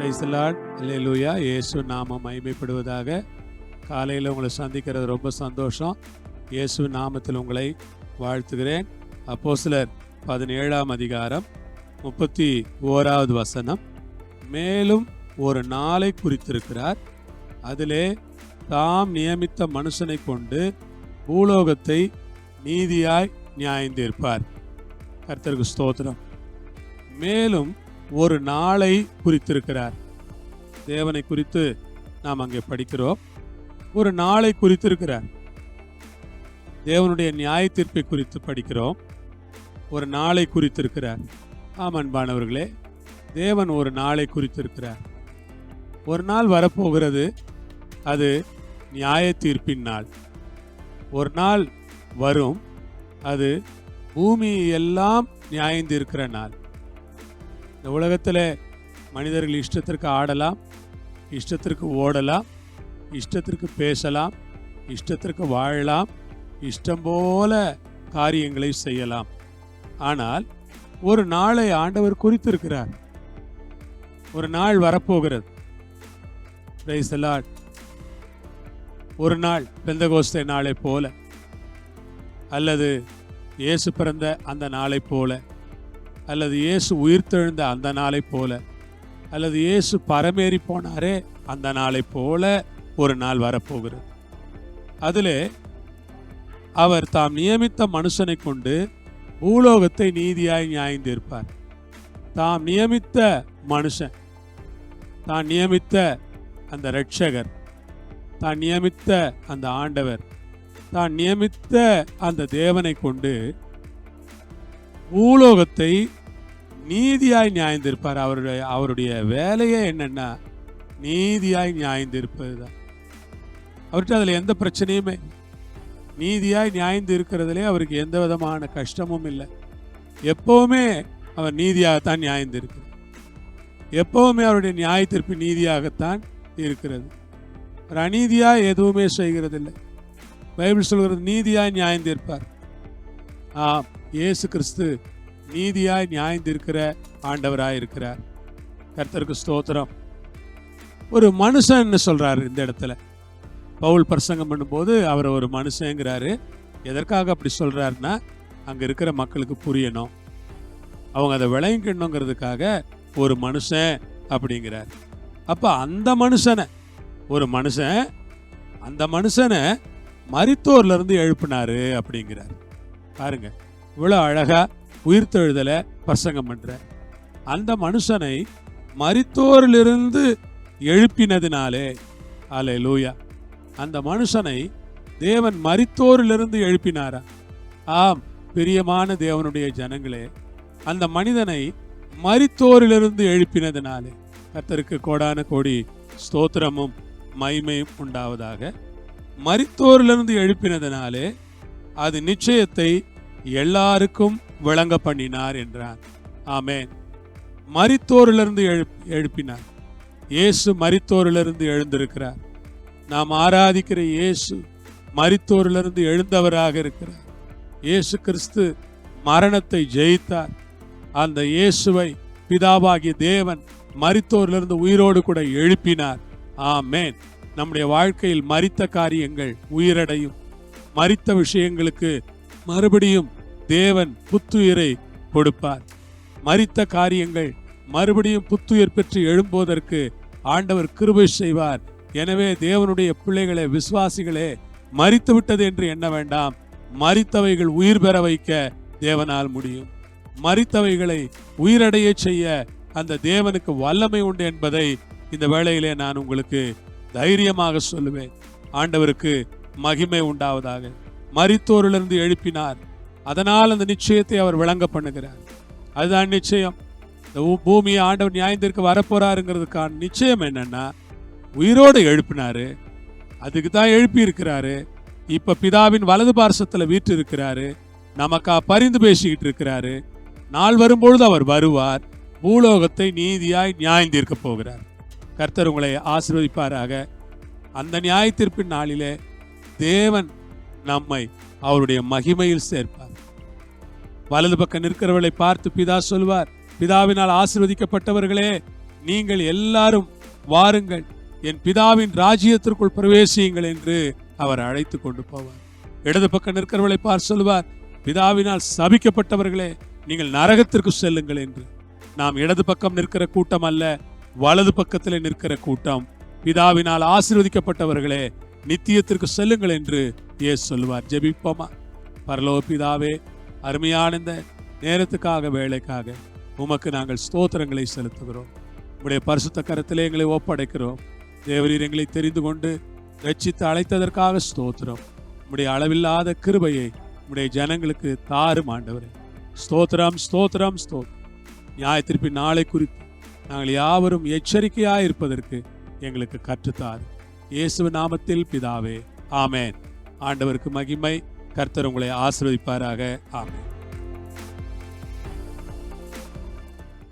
அல்லேலூயா இயேசு நாமம் மகிமைப்படுவதாக. காலையில் உங்களை சந்திக்கிறது ரொம்ப சந்தோஷம். இயேசு நாமத்தில் உங்களை வாழ்த்துகிறேன். அப்போ சிலர் பதினேழாம் அதிகாரம் முப்பத்தி ஓராவது வசனம். மேலும் ஒரு நாளை குறித்திருக்கிறார். அதிலே தாம் நியமித்த மனுஷனை கொண்டு பூலோகத்தை நீதியாய் நியாயந்தீர்ப்பார். கர்த்தருக்கு ஸ்தோத்திரம். மேலும் ஒரு நாளை குறித்திருக்கிறார். தேவனை குறித்து நாம் அங்கே படிக்கிறோம். ஒரு நாளை குறித்திருக்கிறார். தேவனுடைய நியாய தீர்ப்பை குறித்து படிக்கிறோம். ஒரு நாளை குறித்திருக்கிறார். ஆம் அன்பானவர்களே தேவன் ஒரு நாளை குறித்திருக்கிறார். ஒரு நாள் வரப்போகிறது. அது நியாய தீர்ப்பின் நாள். ஒரு நாள் வரும். அது பூமி எல்லாம் நியாயந்திருக்கிற நாள். இந்த உலகத்தில் மனிதர்கள் இஷ்டத்திற்கு ஆடலாம் இஷ்டத்திற்கு ஓடலாம் இஷ்டத்திற்கு பேசலாம் இஷ்டத்திற்கு வாழலாம் இஷ்டம் போல காரியங்களை செய்யலாம். ஆனால் ஒரு நாளை ஆண்டவர் குறித்திருக்கிறார். ஒரு நாள் வரப்போகிறது. ஒரு நாள் பெந்தகோஸ்தை நாளை போல அல்லது இயேசு பிறந்த அந்த நாளை போல. அல்லது இயேசு உயிர்த்தெழுந்த அந்த நாளை போல அல்லது இயேசு பரமேறி போனாரே அந்த நாளை போல ஒரு நாள் வரப்போகிறது. அதிலே அவர் தாம் நியமித்த மனுஷனை கொண்டு பூலோகத்தை நீதியாய் நியாயந்திருப்பார். தாம் நியமித்த மனுஷன் தான் நியமித்த அந்த ரட்சகர் தான் நியமித்த அந்த ஆண்டவர் தான் நியமித்த அந்த தேவனை கொண்டு பூலோகத்தை நீதியாய் நியாயந்திருப்பார். அவருடைய அவருடைய வேலையே என்னென்னா நீதியாய் நியாயந்திருப்பது தான் அவர்கிட்ட அதில் எந்த பிரச்சனையுமே நீதியாய் நியாயந்து இருக்கிறதுலே அவருக்கு எந்த விதமான கஷ்டமும் இல்லை. எப்பவுமே அவர் நீதியாகத்தான் நியாயந்து இருக்கிறார் எப்பவுமே அவருடைய நியாயத்திற்பு நீதியாகத்தான் இருக்கிறது. அவர் அநீதியாக எதுவுமே செய்கிறதில்லை. பைபிள் சொல்கிறது நீதியாய் நியாயந்திருப்பார். ஆ இயேசு கிறிஸ்து நீதியாய் நியாயந்திருக்கிற ஆண்டவராக இருக்கிறார் கர்த்தருக்கு ஸ்தோத்திரம். ஒரு மனுஷன்னு சொல்கிறாரு இந்த இடத்துல. பவுல் பிரசங்கம் பண்ணும்போது அவர் ஒரு மனுஷங்கிறாரு. எதற்காக அப்படி சொல்கிறாருன்னா அங்கே இருக்கிற மக்களுக்கு புரியணும். அவங்க அதை விளங்கிக்கணுங்கிறதுக்காக ஒரு மனுஷன் அப்படிங்கிறார். அப்போ அந்த மனுஷனை ஒரு மனுஷன் அந்த மனுஷனை மருத்துவர்லேருந்து இருந்து எழுப்பினாரு அப்படிங்கிறார். பாருங்க இவ்வளோ அழகாக உயிர்த்தெழுதலை பிரசங்கம் பண்ணுறேன் அந்த மனுஷனை மரித்தோரிலிருந்து எழுப்பினதினாலே அலை லூயா அந்த மனுஷனை தேவன் மரித்தோரிலிருந்து எழுப்பினாரா? ஆம் பிரியமான தேவனுடைய ஜனங்களே அந்த மனிதனை மரித்தோரிலிருந்து எழுப்பினதினாலே கத்தருக்கு கோடான கோடி ஸ்தோத்திரமும் மைமையும் உண்டாவதாக. மரித்தோரிலிருந்து எழுப்பினதினாலே அது நிச்சயத்தை எல்லாருக்கும் விளங்க பண்ணினார் என்றார் ஆமேன். மரித்தோரிலிருந்து எழுப் எழுப்பினார். இயேசு மரித்தோரிலிருந்து எழுந்திருக்கிறார். நாம் ஆராதிக்கிற இயேசு மரித்தோரிலிருந்து எழுந்தவராக இருக்கிறார். இயேசு கிறிஸ்து மரணத்தை ஜெயித்தார். அந்த இயேசுவை பிதாவாகிய தேவன் மரித்தோரிலிருந்து உயிரோடு கூட எழுப்பினார். ஆமென். நம்முடைய வாழ்க்கையில் மறித்த காரியங்கள் உயிரடையும். மறித்த விஷயங்களுக்கு மறுபடியும் தேவன் புத்துயிரை கொடுப்பார். மறித்த காரியங்கள் மறுபடியும் புத்துயிர் பெற்று எழும்போதற்கு ஆண்டவர் கிருபை செய்வார். எனவே தேவனுடைய பிள்ளைகளே விசுவாசிகளே மறித்து விட்டது என்று எண்ண வேண்டாம். மறித்தவைகள் உயிர் பெற வைக்க தேவனால் முடியும். மறித்தவைகளை உயிரடைய செய்ய அந்த தேவனுக்கு வல்லமை உண்டு என்பதை இந்த வேளையிலே நான் உங்களுக்கு தைரியமாக சொல்லுவேன். ஆண்டவருக்கு மகிமை உண்டாவதாக. மறித்தோரிலிருந்து எழுப்பினார். அதனால் அந்த நிச்சயத்தை அவர் விளங்க பண்ணுகிறார். அதுதான் நிச்சயம். இந்த பூமியை ஆண்டவர் நியாயத்திற்கு வரப்போறாருங்கிறதுக்கான நிச்சயம் என்னன்னா உயிரோடு எழுப்பினாரு. அதுக்கு தான் எழுப்பி இருக்கிறாரு இப்போ பிதாவின் வலது பார்சத்துல வீட்டு இருக்கிறாரு நமக்கா பரிந்து பேசிக்கிட்டு இருக்கிறாரு. நாள் வரும்பொழுது அவர் வருவார். பூலோகத்தை நீதியாய் நியாயந்தீர்க்க போகிறார். கர்த்தர் உங்களை ஆசிர்வதிப்பாராக. அந்த நியாயத்திற்பின் நாளிலே தேவன் நம்மை அவருடைய மகிமையில் சேர்ப்பார். வலது பக்கம் நிற்கிறவர்களை பார்த்து பிதா சொல்வார் பிதாவினால் ஆசிர்வதிக்கப்பட்டவர்களே நீங்கள் எல்லாரும் வாருங்கள். என் பிதாவின் ராஜ்யத்திற்குள் பிரவேசியுங்கள் என்று அவர் அழைத்து கொண்டு போவார். இடது பக்கம் நிற்கிறவர்களை பார் சொல்லுவார் பிதாவினால் சபிக்கப்பட்டவர்களே நீங்கள் நரகத்திற்கு செல்லுங்கள் என்று. நாம் இடது பக்கம் நிற்கிற கூட்டம் அல்ல வலது பக்கத்தில் நிற்கிற கூட்டம். பிதாவினால் ஆசிர்வதிக்கப்பட்டவர்களே நித்தியத்திற்கு செல்லுங்கள் என்று இயேசு சொல்லுவார். ஜெபிப்போமா? பரலோபிதாவே அருமையான இந்த நேரத்துக்காக வேலைக்காக உமக்கு நாங்கள் ஸ்தோத்திரங்களை செலுத்துகிறோம். உடைய பரிசுத்த கரத்திலே எங்களை ஒப்படைக்கிறோம். தேவரீர் எங்களை தெரிந்து கொண்டு ரட்சித்து அழைத்ததற்காக ஸ்தோத்திரம். உடைய அளவில்லாத கிருபையை உடைய ஜனங்களுக்கு தாரும் ஆண்டவரே. ஸ்தோத்திரம் ஸ்தோத்திரம் ஸ்தோத்திரம். நியாயத்திருப்பி நாளை குறித்து நாங்கள் யாவரும் எச்சரிக்கையாக இருப்பதற்கு எங்களுக்கு கற்றுத்தார் இயேசு நாமத்தில் பிதாவே ஆமேன். ஆண்டவருக்கு மகிமை கர்த்தர் உங்களை ஆசிர்வதிப்பாராக ஆமேன்.